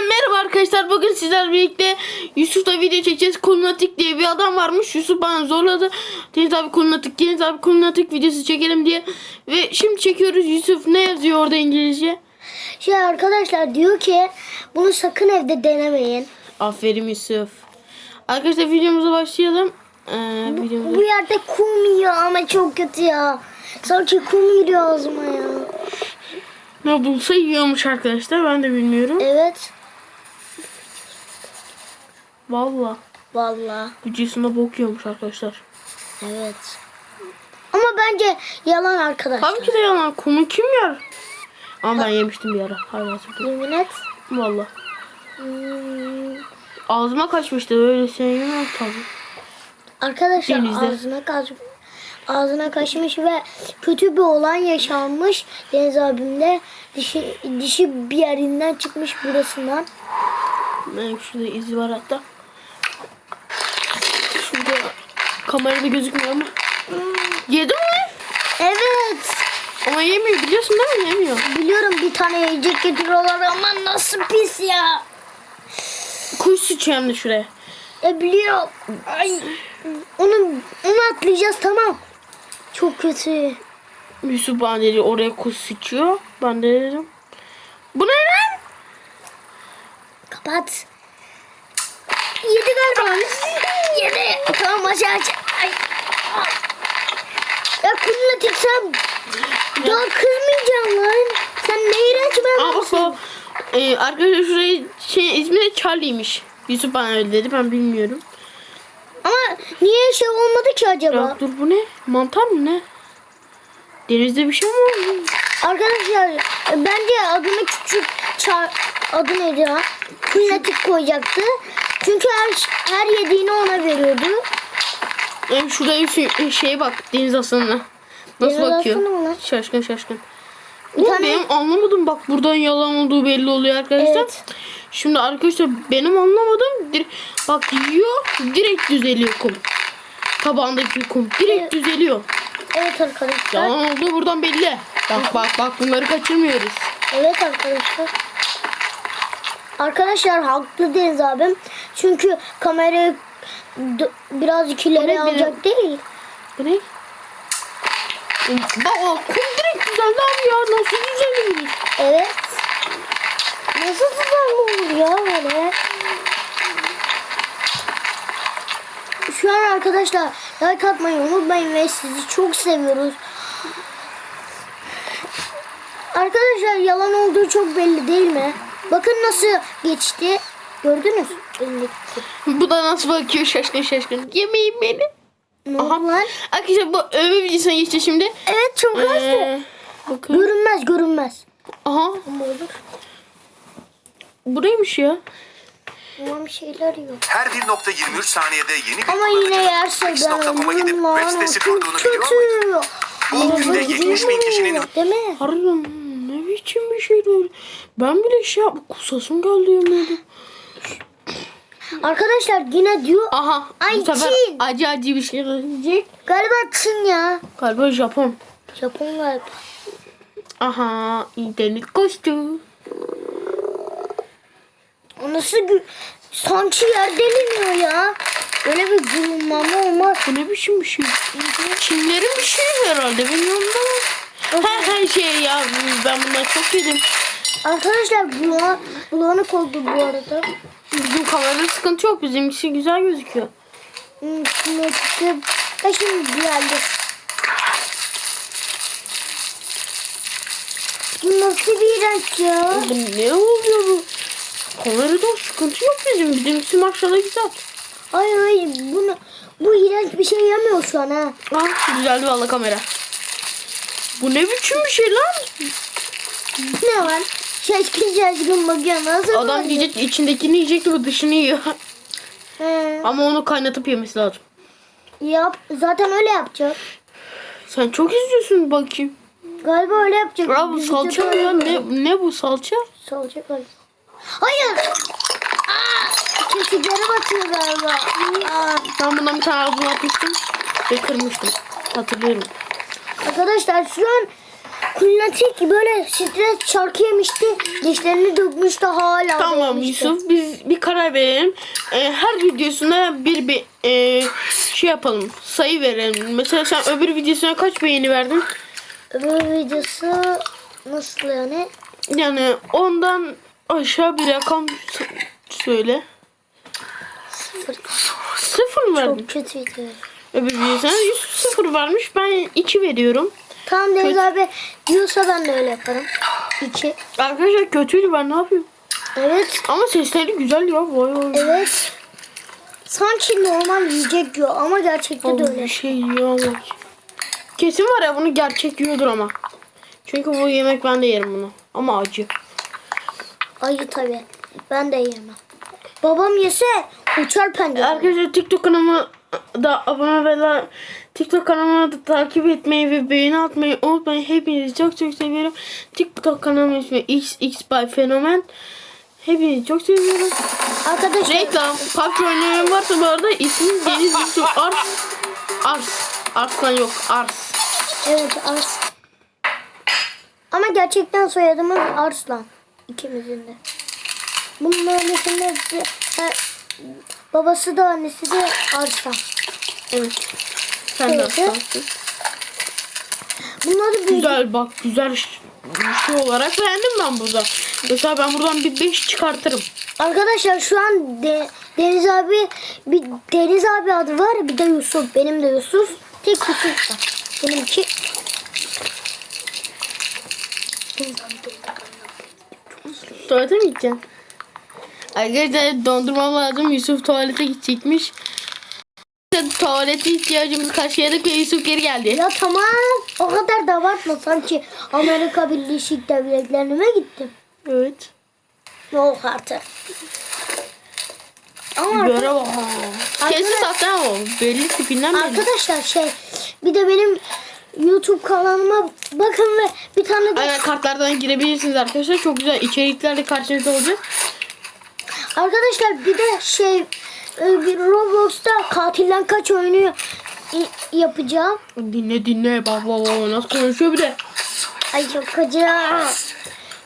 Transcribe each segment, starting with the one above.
merhaba arkadaşlar. Bugün sizlerle birlikte Yusuf'la video çekeceğiz. Kulunatik diye bir adam varmış. Yusuf bana zorladı. Deniz abi kulunatik, Deniz abi kulunatik videosu çekelim diye. Ve şimdi çekiyoruz. Yusuf ne yazıyor orada İngilizce? Şey arkadaşlar diyor ki bunu sakın evde denemeyin. Aferin Yusuf. Arkadaşlar videomuza başlayalım. Ee, videomuza... Bu yerde kum yiyor ama çok kötü ya. Sanki kum giriyor ağzıma ya. Ne bulsa yiyormuş arkadaşlar. Ben de bilmiyorum. Evet. Valla. Vallahi. Videosunda bok yiyormuş arkadaşlar. Evet. Ama bence yalan arkadaşlar. Tabii ki de yalan. Kumu kim yer? Ama ben yemiştim bir ara. Hayvan sıkıntı. Yemin et. Valla. Hmm. Ağzıma kaçmıştı öyle sevmiyorum tabii. Arkadaşlar Denizde. ağzına kaç ağzına kaçmış ve kötü bir olay yaşanmış. Deniz abimde dişi, dişi bir yerinden çıkmış burasından. Ben şurada izi var hatta. Şurada kamerada gözükmüyor ama. Yedi mi? Evet. Ama yemiyor biliyorsun değil mi? Yemiyor. Biliyorum bir tane yiyecek getiriyorlar ama nasıl pis ya. Kuş sıçıyor hem de şuraya. E biliyorum. Ay. Onu, onu atlayacağız tamam. Çok kötü. Yusuf bana dedi oraya kuş sıçıyor. Ben de dedim. Bu ne lan? Kapat. Yedi galiba. Yedi. Tamam aşağı aç. Ya kırlatık sen. Daha kırmayacağım lan. Sen ne iğrenç bir Aa bak o. Ee, arkadaşlar şurayı şey ismi Charlie'ymiş. Yusuf bana öyle dedi ben bilmiyorum. Ama niye şey olmadı ki acaba? Ya dur bu ne? Mantar mı ne? Denizde bir şey mi oldu? Arkadaşlar bence adını küçük ça- adı neydi ya? Kırlatık koyacaktı. Çünkü her, her yediğini ona veriyordu. Yani şurada bir şey- bak deniz aslanına. Nasıl Deniz bakıyor? aslanı? Şaşkın şaşkın. Bir Oğlum tane- benim anlamadım bak buradan yalan olduğu belli oluyor arkadaşlar. Evet. Şimdi arkadaşlar benim anlamadım. Bak yiyor direkt düzeliyor kum. Tabağındaki kum direkt Evet. düzeliyor. Evet arkadaşlar. Yalan olduğu buradan belli. Bak bak bak bunları kaçırmıyoruz. Evet arkadaşlar. Arkadaşlar haklı Deniz abim. Çünkü kamerayı d- birazcık ileri Oraya alacak değil. Bu ne? Bak o kum direkt düzeldi abi ya. Nasıl düzelir? Evet. Nasıl olur ya böyle? Şu an arkadaşlar like atmayı unutmayın ve sizi çok seviyoruz. Arkadaşlar yalan olduğu çok belli değil mi? Bakın nasıl geçti. Gördünüz? Bu da nasıl bakıyor şaşkın şaşkın. Yemeyin beni. Ne Aha. lan? Arkadaşlar bu övme videosuna geçti şimdi. Evet çok azdı. Ee, bakın. Görünmez görünmez. Aha. Ama olur. Bu neymiş ya? Tamam bir şeyler yok. Her 1.23 saniyede yeni bir Ama yine yerse ben gidip web sitesi kurduğunu biliyor muydun? Bu günde 70 bin kişinin Değil mi? Harbiden ne biçim bir şey böyle. Ben bile şey yap kusasım geldi yemin Arkadaşlar yine diyor. Aha Ay, bu sefer Çin. acı acı bir şey gelecek. Galiba Çin ya. Galiba Japon. Japon galiba. Aha internet koştu. O nasıl gü- sanki yer deliniyor ya. Böyle bir gurulmama olmaz. Bu ne biçim bir şey? Çinlerin bir şeyi herhalde bilmiyorum da. Her her şey ya ben bundan çok yedim. Arkadaşlar bula, bulanık oldu bu arada. Bizim kamerada sıkıntı yok bizimkisi güzel gözüküyor. Hmm, şimdi. Ha şimdi geldi. Bu nasıl bir iğrenç ya? Bu ne oluyor bu? Kamerada sıkıntı yok bizim. Bizimkisi maşallah güzel. Hayır hayır bunu bu iğrenç bir şey yemiyor şu an ha. Ah güzeldi valla kamera. Bu ne biçim bir şey lan? Ne var? Şaşkın şaşkın bakıyor nasıl Adam bakıyor? yiyecek içindekini yiyecekti bu dışını yiyor. He, Ama onu kaynatıp yemesi lazım. yap. Zaten öyle yapacak. Sen çok izliyorsun bakayım. Galiba öyle yapacak. Ya bu Biz salça mı ya? Ne, ne bu salça? Salça galiba. Hayır. Aa, kesikleri batıyor galiba. Aa, Ben bundan bir tane ağzıma atmıştım ve kırmıştım. Hatırlıyorum. arkadaşlar şu an Kulinatik böyle stres şarkı yemişti. Dişlerini dökmüştü hala. Tamam yemişti. Yusuf biz bir karar verelim. Ee, her videosuna bir, bir e, şey yapalım. Sayı verelim. Mesela sen öbür videosuna kaç beğeni verdin? Öbür videosu nasıl yani? Yani ondan aşağı bir rakam söyle. Sıfır. Sıfır mı verdin? Çok kötü video. Öbür videosuna Yusuf sıfır vermiş. Ben iki veriyorum. Tamam Deniz abi diyorsa ben de öyle yaparım. İki. Arkadaşlar kötüydü ben ne yapayım? Evet. Ama sesleri güzel ya. Vay vay. Evet. Sanki normal yiyecek yiyor ama gerçekte de Abi öyle. bir şey yiyor ama. Kesin var ya bunu gerçek yiyordur ama. Çünkü bu yemek ben de yerim bunu. Ama acı. Ayı tabi. Ben de yemem. Babam yese uçar pencere. Arkadaşlar TikTok kanalıma da abone ve TikTok kanalıma da takip etmeyi ve beğeni atmayı unutmayın. Hepinizi çok çok seviyorum. TikTok kanalımın ismi XX by Fenomen. Hepinizi çok seviyorum. Arkadaşlar Reklam. PUBG oynayan varsa bu arada ismim Deniz Yusuf Ars. Ars. Arslan yok. Ars. evet Ars. Ama gerçekten soyadımız Arslan. İkimizin de. Hepsi he, babası da annesi de Arslan. Evet. Sen de. Bunları büyüdü. Güzel bak güzel ş- şey olarak beğendim ben burada. Mesela ben buradan bir 5 çıkartırım. Arkadaşlar şu an De- Deniz abi bir Deniz abi adı var bir de Yusuf. Benim de Yusuf. Tek Yusuf var. Benimki Tuvalete mi gideceksin? Arkadaşlar dondurmam lazım. Yusuf tuvalete gidecekmiş. Tuvalete ihtiyacımızı karşıladık ve Yusuf geri geldi. Ya tamam o kadar da abartma sanki Amerika Birleşik Devletleri'ne mi gittim? Evet. Yok artık. Ama Böyle bak. Kesin ama o. belli tipinden belli. arkadaşlar şey bir de benim YouTube kanalıma bakın ve bir tane de Aynen kartlardan girebilirsiniz arkadaşlar. Çok güzel içeriklerle karşınızda olacak. arkadaşlar bir de şey Roblox'ta katilden kaç oyunu yapacağım. Dinle dinle. Bak bak bak nasıl konuşuyor bir de. Ay çok acı.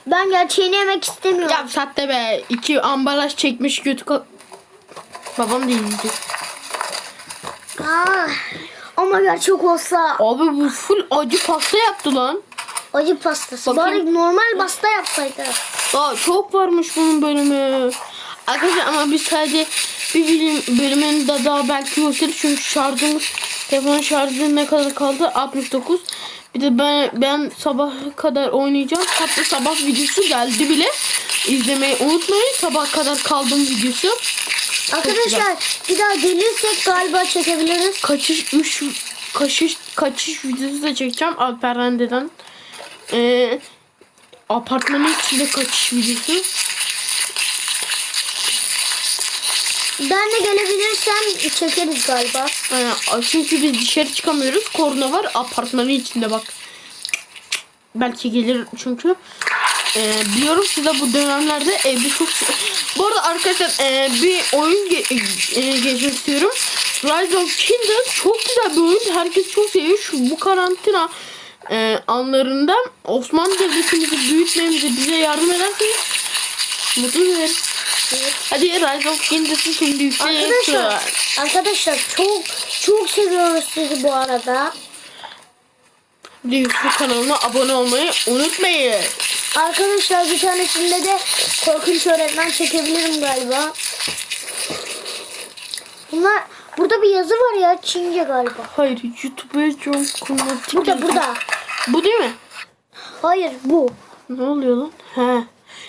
Ben gerçeğini yemek istemiyorum. Ya sahte be. İki ambalaj çekmiş kötü ka- Babam dinleyecek. Ah, ama gerçek olsa Abi bu full acı pasta yaptı lan. acı pastası. Bakayım. Bari normal pasta yapsaydı. Aa, çok varmış bunun bölümü. Arkadaşlar ama biz sadece bir bilim bölümünü de daha belki gösterir çünkü şarjımız telefon şarjı ne kadar kaldı? 69 bir de ben ben sabah kadar oynayacağım. Hatta sabah videosu geldi bile. İzlemeyi unutmayın. Sabah kadar kaldım videosu. Arkadaşlar bir daha gelirsek galiba çekebiliriz. kaçış 3 kaçış kaçış videosu da çekeceğim. Alperende'den. Ee, apartmanın içinde kaçış videosu Ben de gelebilirsem çekeriz galiba. Aynen. Çünkü biz dışarı çıkamıyoruz. Korna var apartmanın içinde bak. Belki gelir çünkü. Ee, biliyorum size bu dönemlerde evde çok... Bu arada arkadaşlar e, bir oyun ge- e, geçmek istiyorum. Rise of Kingdoms çok güzel bir oyun. Herkes çok seviyor. Şu bu karantina e, anlarında Osmanlı Devleti'mizi büyütmemize bize yardım ederseniz mutlu ederiz. Hadi Rise of Kingdoms'ı şimdi yükleyelim. Arkadaşlar, arkadaşlar çok çok seviyoruz sizi bu arada. Bir de YouTube kanalına abone olmayı unutmayın. Arkadaşlar bir tanesinde de korkunç öğretmen çekebilirim galiba. Bunlar burada bir yazı var ya Çince galiba. Hayır YouTube'a çok kullanıcı. Burada burada. Bu değil mi? Hayır bu. Ne oluyor lan? He.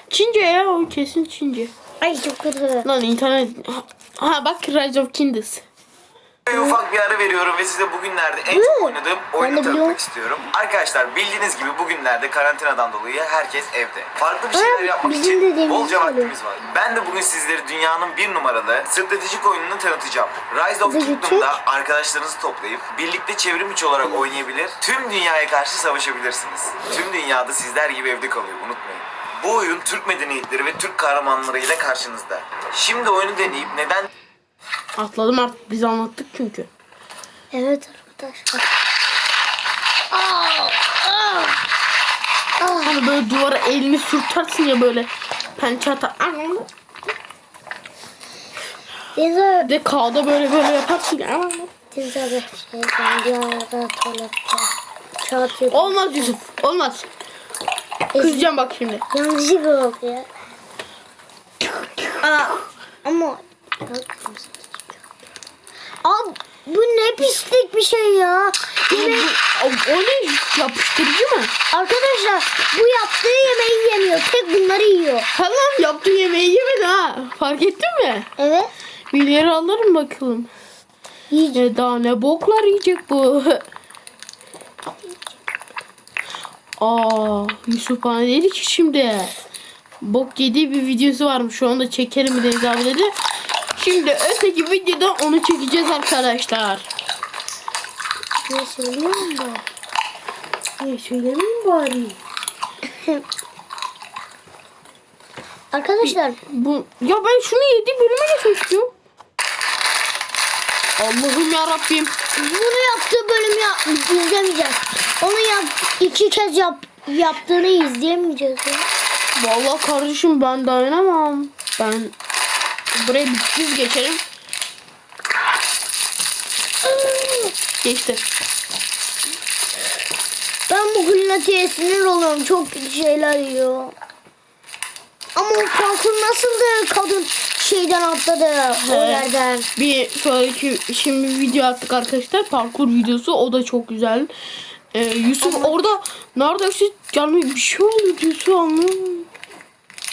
Çince ya o kesin Çince. Ay çok kötü. Lan internet. Ha bak Rise of Kingdoms. Ve ufak bir ara veriyorum ve size bugünlerde en çok oynadığım oyunu tanıtmak istiyorum. Arkadaşlar bildiğiniz gibi bugünlerde karantinadan dolayı herkes evde. Farklı bir şeyler yapmak için bolca vaktimiz var. Ben de bugün sizlere dünyanın bir numaralı stratejik oyununu tanıtacağım. Rise of Kingdom'da arkadaşlarınızı toplayıp birlikte çevrim içi olarak oynayabilir, tüm dünyaya karşı savaşabilirsiniz. Tüm dünyada sizler gibi evde kalıyor unutmayın. Bu oyun Türk medeniyetleri ve Türk kahramanlarıyla karşınızda. Şimdi oyunu deneyip neden Atladım artık biz anlattık çünkü. Evet arkadaşlar. Aa, aa. Ah, Hani böyle duvara elini sürtersin ya böyle pençe atar. Deniz De K'da böyle böyle yaparsın ya. Deniz abi şey ben bir arada tuvalette kağıt yedim. Olmaz Yusuf. Olmaz. Kızacağım bak şimdi. Yanlışlıkla oldu ya. Aa, ama Abi bu ne pislik bir şey ya. Yemeği, O, o ne? Yapıştırıcı mı? arkadaşlar bu yaptığı yemeği yemiyor. Tek bunları yiyor. Lan yaptığı yemeği yemedi ha. Fark ettin mi? Evet. Bir alırım bakalım. Yiyecek. E daha ne boklar yiyecek bu. Aa Yusuf bana dedi ki şimdi bok yediği bir videosu varmış. Şu anda çekerim mi Deniz abi dedi. Şimdi öteki videoda onu çekeceğiz arkadaşlar. Ne söylüyorum da? Ne söylemeyeyim bari. Arkadaşlar Bu ya ben şunu yedi bölüme geçmek istiyorum. Allah'ım ya Rabbim. bunu yaptığı bölümü yap, izlemeyeceğiz. Onu yap, iki kez yap, yaptığını izleyemeyeceğiz. Ya. Vallahi kardeşim ben dayanamam. Ben buraya bir düz geçerim. Geçti. Ben bu Gülnati'ye sinir oluyorum. Çok kötü şeyler yiyor. Ama o parkur nasıldı kadın şeyden atladı o He. yerden. Bir sonraki şimdi video attık arkadaşlar. Parkur videosu. O da çok güzel. Ee, Yusuf orada neredeyse canlı bir şey oldu Yusuf anlamadım.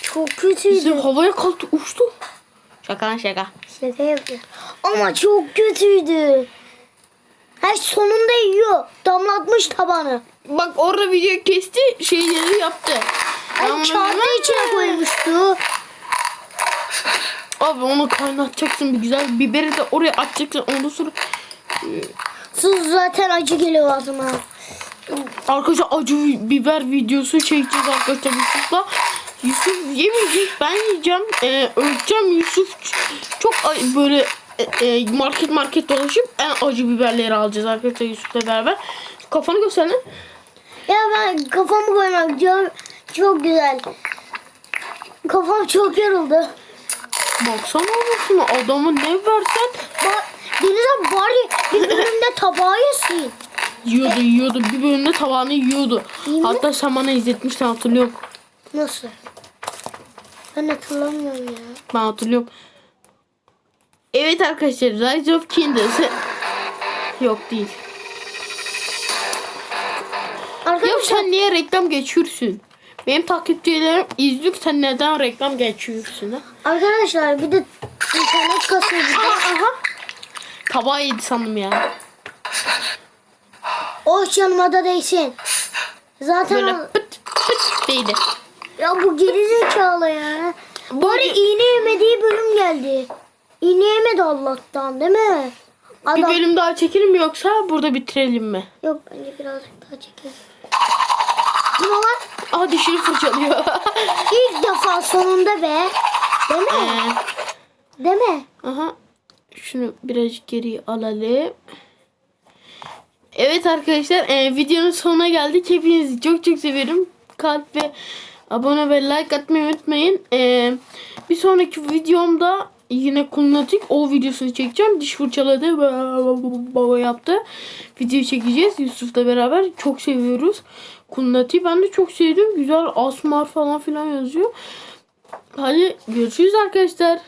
Çok kötüydü. Yusuf havaya kalktı uçtu. Şaka lan şaka. Şaka yapıyor. Ama çok kötüydü. Her sonunda yiyor. Damlatmış tabanı. Bak orada video kesti şeyleri yaptı. Ay kağıdı içine koymuştu. Abi onu kaynatacaksın bir güzel. Biberi de oraya atacaksın. Ondan sonra Sus zaten acı geliyor ağzıma. arkadaşlar acı biber videosu çekeceğiz arkadaşlar Yusuf'la. Yusuf yemeyecek. Ben yiyeceğim. Ee, öleceğim Yusuf. Çok a- böyle e, e, market market dolaşıp en acı biberleri alacağız arkadaşlar Yusuf'la beraber. Kafanı göster lan. Ya ben kafamı koymak çok, çok güzel. Kafam çok yoruldu. Baksana anasını adamı ne versen Bak Deniz abi bari bir bölümde tabağı yesin. yiyordu yiyordu. Bir bölümde tabağını yiyordu. Mi? Hatta sen bana izletmiştin hatırlıyorum. Nasıl? Ben hatırlamıyorum ya. Ben hatırlıyorum. Evet arkadaşlar Rise of Kingdoms. Yok değil. Arkadaşlar sen niye reklam geçiyorsun? Benim takipçilerim izliyor sen neden reklam geçiyorsun ha? arkadaşlar bir de internet kasıyor bir de. Aha. Tabağı yedi sandım ya. Oh yanıma da değsin. Zaten Böyle pıt pıt değdi. ya bu geri zekalı ya. Bari iğne yemediği bölüm geldi. İğne yemedi Allah'tan değil mi? Bir Adam. bölüm daha çekelim mi yoksa burada bitirelim mi? Yok bence birazcık daha çekelim. Bu ne lan? Aha dişini fırçalıyor. İlk defa sonunda be. Değil mi? Ee, Değil mi? Aha. Şunu birazcık geriye alalım. Evet arkadaşlar e, videonun sonuna geldik. Hepinizi çok çok severim. Kalp ve abone ve like atmayı unutmayın. E, bir sonraki videomda yine kullanacak o videosunu çekeceğim. Diş fırçaladı. Baba yaptı. Video çekeceğiz Yusuf'la beraber. Çok seviyoruz. Kunnati ben de çok sevdim. Güzel asmar falan filan yazıyor. Hadi görüşürüz arkadaşlar.